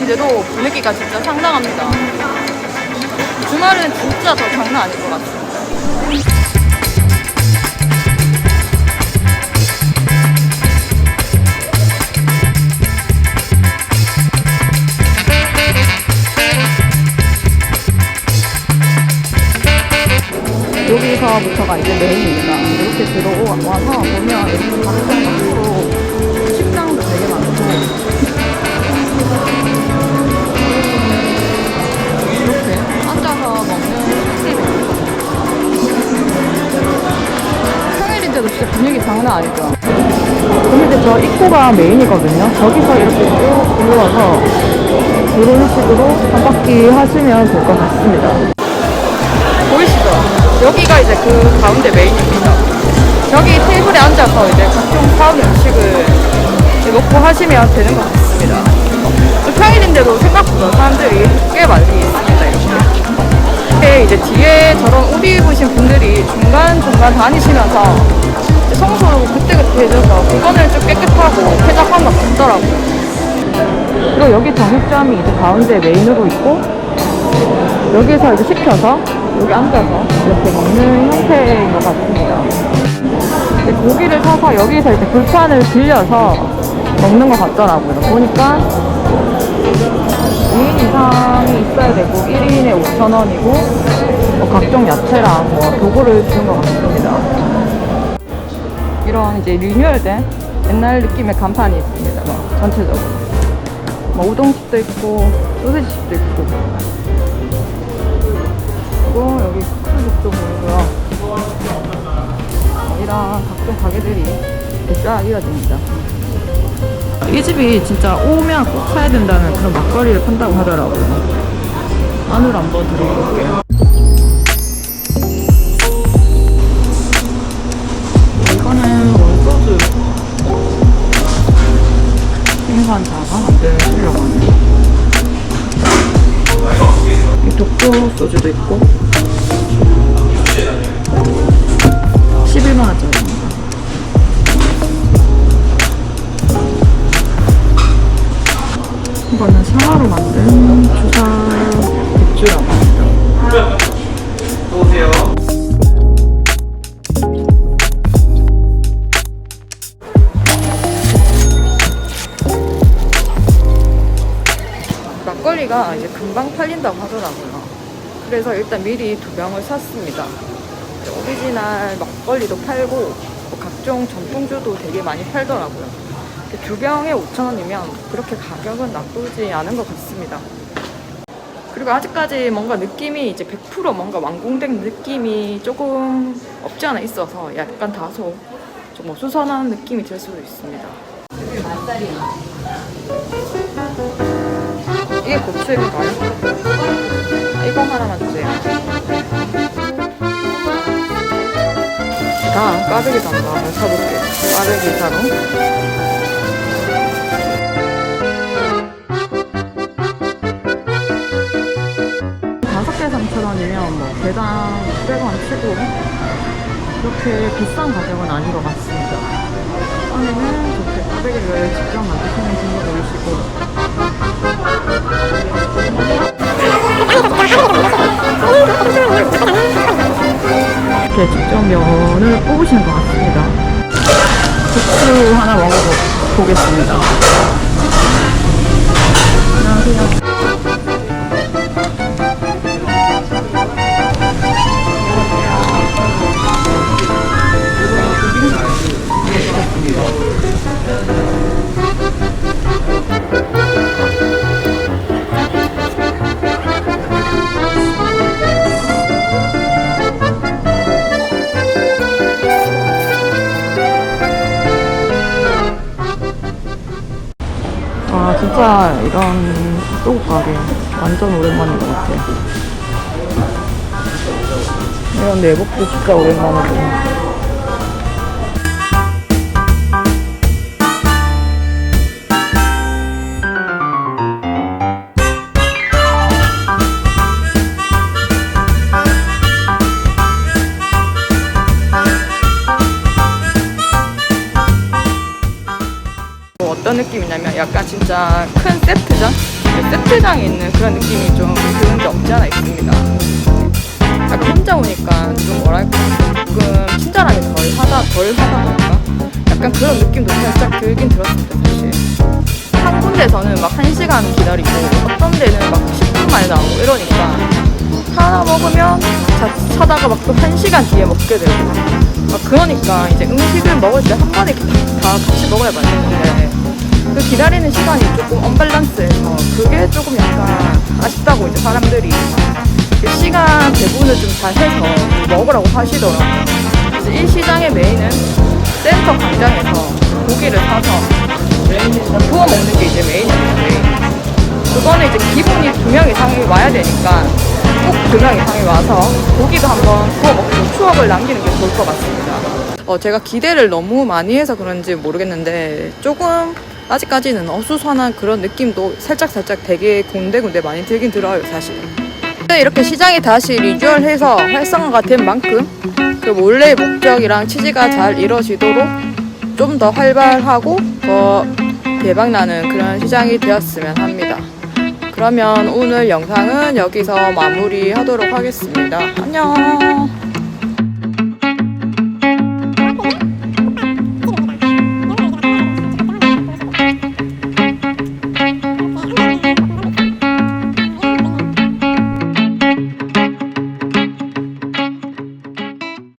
평일인데도 분위기가 진짜 상당합니다. 주말은 진짜 더 장난 아닐 것 같습니다. 여기서부터가 이제 메인입니다. 이렇게 들어와서 보면 각종 밖으로 식당도 되게 많고 장난 아니죠? 근데 저 입구가 메인이거든요. 저기서 이렇게 쭉 들어와서 이런 식으로 한 바퀴 하시면 될 것 같습니다. 보이시죠? 여기가 이제 그 가운데 메인입니다. 여기 테이블에 앉아서 이제 각종 사온 음식을 먹고 하시면 되는 것 같습니다. 또 평일인데도 생각보다 사람들이 꽤 많이 있습니다. 이렇게. 이제 뒤에 저런 옷 입으신 분들이 중간중간 다니시면서 청소를 그때그때 해줘서 그거는 좀 깨끗하고 쾌적한 것 같더라고요. 그리고 여기 정육점이 이제 가운데 메인으로 있고 여기서 이제 시켜서 여기 앉아서 이렇게 먹는 형태인 것 같습니다. 이제 고기를 사서 여기서 이제 불판을 빌려서 먹는 것 같더라고요. 보니까 2인 이상이 있어야 되고 1인에 5,000원이고 뭐 각종 야채랑 뭐 도구를 주는 것 같습니다. 이런 이제 리뉴얼된 옛날 느낌의 간판이 있습니다. 뭐 전체적으로. 뭐 우동집도 있고 소세지집도 있고. 그리고 여기 크루집도 보이고요. 뭐 이런 각종 가게들이 쫙 이어집니다. 이 집이 진짜 오면 꼭 사야 된다는 그런 막걸리를 판다고 하더라고요. 안으로 한번 들어볼게요 소주도 있고. 11만 원짜리입니다 이거는 상하로 만든 주사 맥주라고 합니다. 막걸리가 이제 금방 팔린다고 하더라고요. 그래서 일단 미리 두 병을 샀습니다. 오리지널 막걸리도 팔고 뭐 각종 전통주도 되게 많이 팔더라고요. 두 병에 5,000원이면 그렇게 가격은 나쁘지 않은 것 같습니다. 그리고 아직까지 뭔가 느낌이 이제 100% 뭔가 완공된 느낌이 조금 없지 않아 있어서 약간 다소 좀 어수선한 느낌이 들 수도 있습니다. 이게 고추인가요? 이거 하나만 주세요. 다음 까베기 담가 한번 사볼게요. 까베기 사로. 다섯 개 3,000원이면 뭐 개당 600원 치고 그렇게 비싼 가격은 아닌 것 같습니다. 안에는 저렇게 까베기를 직접 만드시는 면을 뽑으시는 것 같습니다. 국수 하나 먹어보겠습니다. 안녕하세요. 진짜 이런 핫도그 가게 완전 오랜만인 것 같아요. 이런 내복도 진짜 오랜만이고. 느낌이냐면 약간 진짜 큰 세트전? 이제 세트장에 있는 그런 느낌이 좀 드는 게 없지 않아 있습니다. 약간 혼자 오니까 좀 뭐랄까 조금 친절함이 덜 하다 덜 하다 보니까 약간 그런 느낌도 살짝 들긴 들었습니다 사실. 한 군데서는 막한 시간 기다리고 어떤 데는 막 10분 만에 나오고 이러니까 하나 먹으면 자, 차다가 막또한 시간 뒤에 먹게 되고 막 그러니까 이제 음식을 먹을 때 한 번에 다, 다 같이 먹어야 맛있는데 그 기다리는 시간이 조금 언밸런스해서 그게 조금 약간 아쉽다고 이제 사람들이 그 시간 배분을 좀 잘 해서 먹으라고 하시더라고요. 그래서 이 시장의 메인은 센터 광장에서 고기를 사서 구워 먹는 게 이제 메인입니다. 메인. 그거는 이제 기본이 두 명 이상이 와야 되니까 꼭 두 명 이상이 와서 고기도 한번 구워 먹고 추억을 남기는 게 좋을 것 같습니다. 어, 제가 기대를 너무 많이 해서 그런지 모르겠는데 조금 아직까지는 어수선한 그런 느낌도 살짝살짝 되게 군데군데 많이 들긴 들어요, 사실. 이렇게 시장이 다시 리뉴얼해서 활성화가 된 만큼 그 원래의 목적이랑 취지가 잘 이루어지도록 좀 더 활발하고 더 대박나는 그런 시장이 되었으면 합니다. 그러면 오늘 영상은 여기서 마무리하도록 하겠습니다. 안녕!